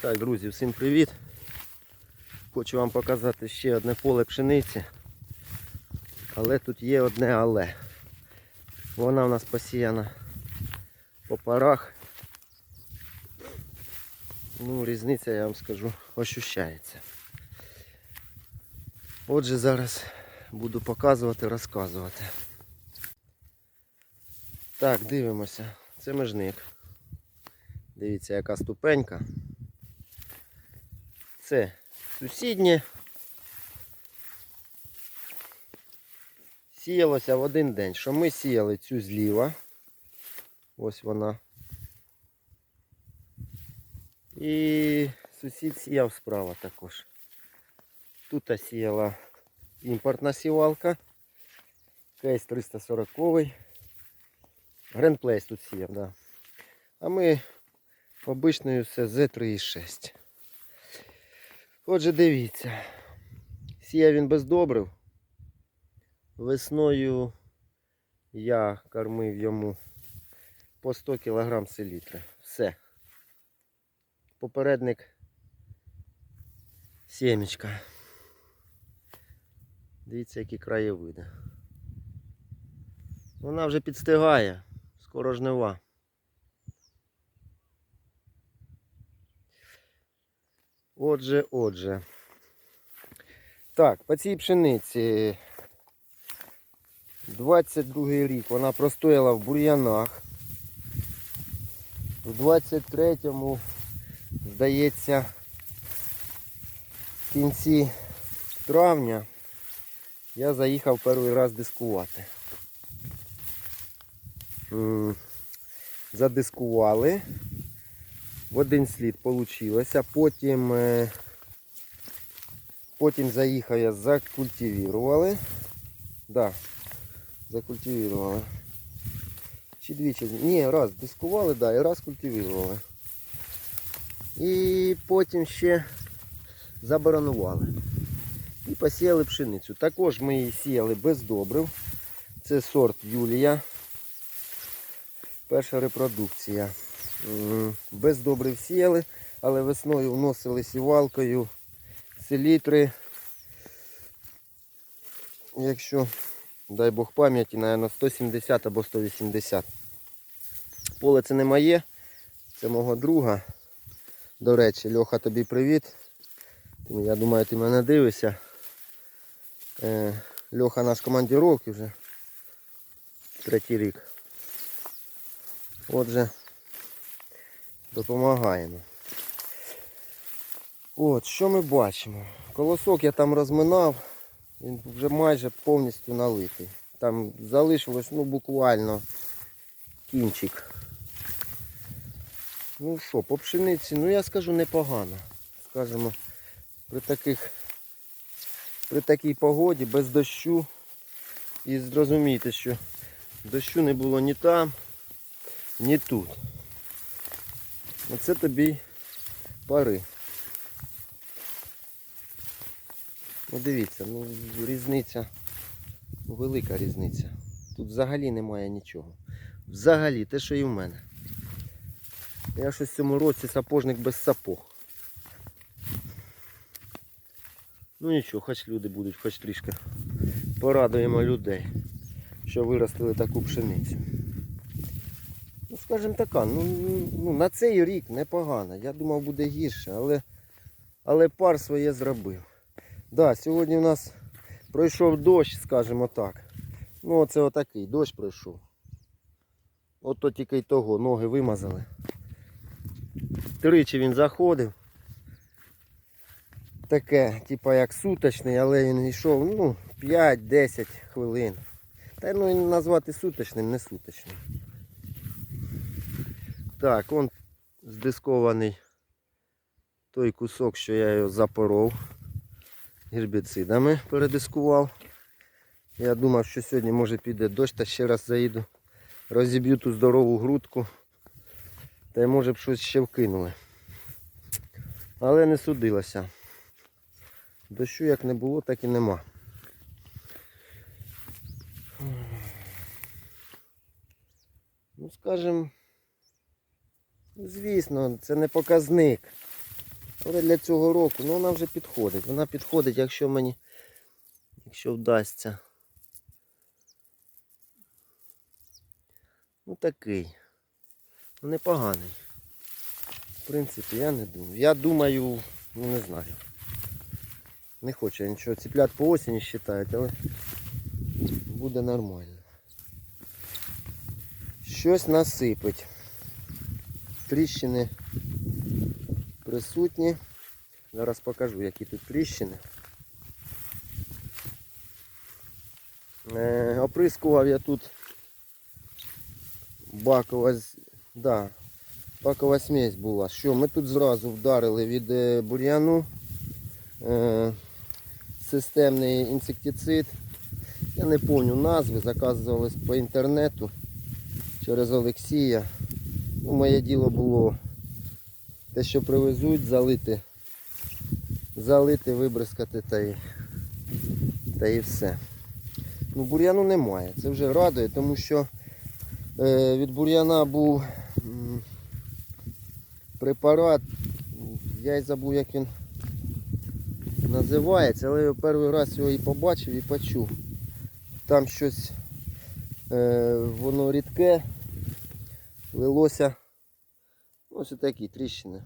Так, друзі, всім привіт. Хочу вам показати ще одне поле пшениці. Але тут є одне але. Вона у нас посіяна по парах. Ну, різниця, я вам скажу, ощущається. Отже, зараз буду показувати, розказувати. Так, дивимося. Це межник. Дивіться, яка ступенька. Це сусіднє. Сіялося в один день. Що ми сіяли цю зліва. Ось вона. І сусід сіяв справа також. Тут сіяла імпортна сівалка. Кейс 340. Гренплейс тут сіяв, да. А ми обичною все Z3,6. Отже, дивіться. Сіяв він без добрив. Весною я кормив йому по 100 кг селітри. Все. Попередник сімечка. Дивіться, які краєвиди. Вона вже підстигає. Скоро жнива. Отже, отже. Так, по цій пшениці 22 рік вона простояла в бур'янах. У 23-му, здається, в кінці травня я заїхав перший раз дискувати. Задискували. В один слід вийшло. Потім, е, потім заїхав я, закультивірували. Да, закультивірували. Чи двічі? Ні, раз дискували, да, і раз культивірували. І потім ще забаранували. І посіяли пшеницю. Також ми її сіяли без добрив. Це сорт Юлія. Перша репродукція. М, Без добрив сіяли, але весною вносили сівалкою селітри. Якщо, дай Бог пам'яті, наверное, 170 або 180. Поле це не моє, це мого друга. До речі, Льоха, тобі привіт. Я думаю, ти мене дивишся. Е, Льоха наш командировки вже третій рік. Отже, допомагаємо. От, що ми бачимо? Колосок я там розминав, він вже майже повністю налитий. Там залишилось ну, буквально кінчик. Ну що, по пшениці, ну я скажу непогано. Скажімо, при таких при такій погоді, без дощу. І зрозумійте, що дощу не було ні там, ні тут. Оце тобі пари. Ну дивіться, ну різниця, ну, велика різниця. Тут взагалі немає нічого. Взагалі, те, що і в мене. Я щось в цьому році сапожник без сапог. Ну нічого, хоч люди будуть, хоч трішки порадуємо людей, що виростили таку пшеницю. Скажімо така, ну, ну на цей рік непогано. Я думав буде гірше, але, але пар своє зробив. Да, сьогодні в нас пройшов дощ, скажімо так. Ну оце отакий дощ пройшов. Ото тільки й того, ноги вимазали. Тричі він заходив. Таке, типа як суточний, але він йшов ну, 5-10 хвилин. Та ну назвати суточним, не суточним. Так, он здискований той кусок, що я його запоров. Гербіцидами передискував. Я думав, що сьогодні може піде дощ, та ще раз заїду. Розіб'ю ту здорову грудку. Та й може б щось ще вкинули. Але не судилося. Дощу як не було, так і нема. Ну, скажем, звісно, це не показник. Але для цього року, ну вона вже підходить. Вона підходить, якщо мені, якщо вдасться. Ну такий. Ну непоганий. В принципі, я не думаю. Я думаю, ну не знаю. Не хочу я нічого. Ціплят по осені вважають, але буде нормально. Щось насипить. Тріщини присутні. Зараз покажу, які тут тріщини. Е, оприскував я тут бакова, да, бакова смесь була. Що ми тут зразу вдарили від е, бур'яну е, системний інсектицид. Я не пам'ятаю назви, заказувались по інтернету через Олексія. Моє діло було те, що привезуть, залити, залити, вибризкати та і, та і все. Ну, бур'яну немає. Це вже радує, тому що е, від бур'яна був м, препарат. Я й забув, як він називається, але я перший раз його і побачив і почув. Там щось е, воно рідке, лилося. Ось такі тріщини.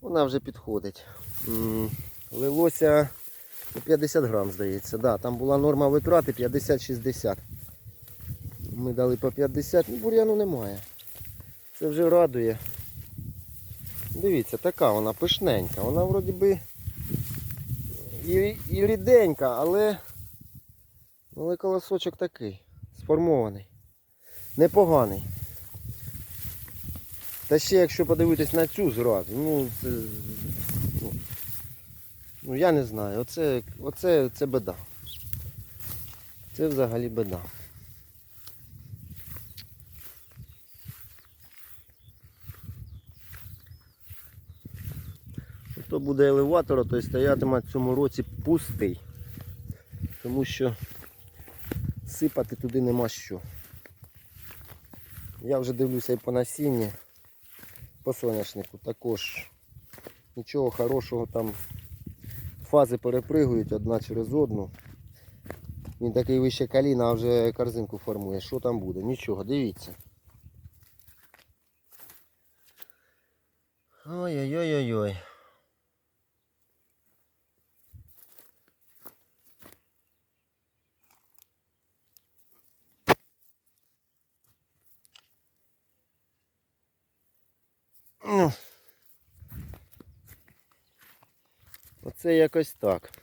Вона вже підходить. Лилося по 50 грам, здається. Да, там була норма витрати 50-60. Ми дали по 50, ну бур'яну немає. Це вже радує. Дивіться, така вона пишненька. Вона вроді би і, і ріденька, але, але колосочок такий, сформований. Непоганий. Та ще якщо подивитись на цю зразу, ну це. Ну, ну я не знаю, оце, оце це беда. Це взагалі беда. То буде елеватор, то стоятиме в цьому році пустий. Тому що сипати туди нема що. Я вже дивлюся і по насінні, по соняшнику також нічого хорошого там фази перепригують одна через одну. Він такий вище коліна, а вже корзинку формує. Що там буде? Нічого, дивіться. Ой-ой-ой-ой-ой. Ну. Оце якось так.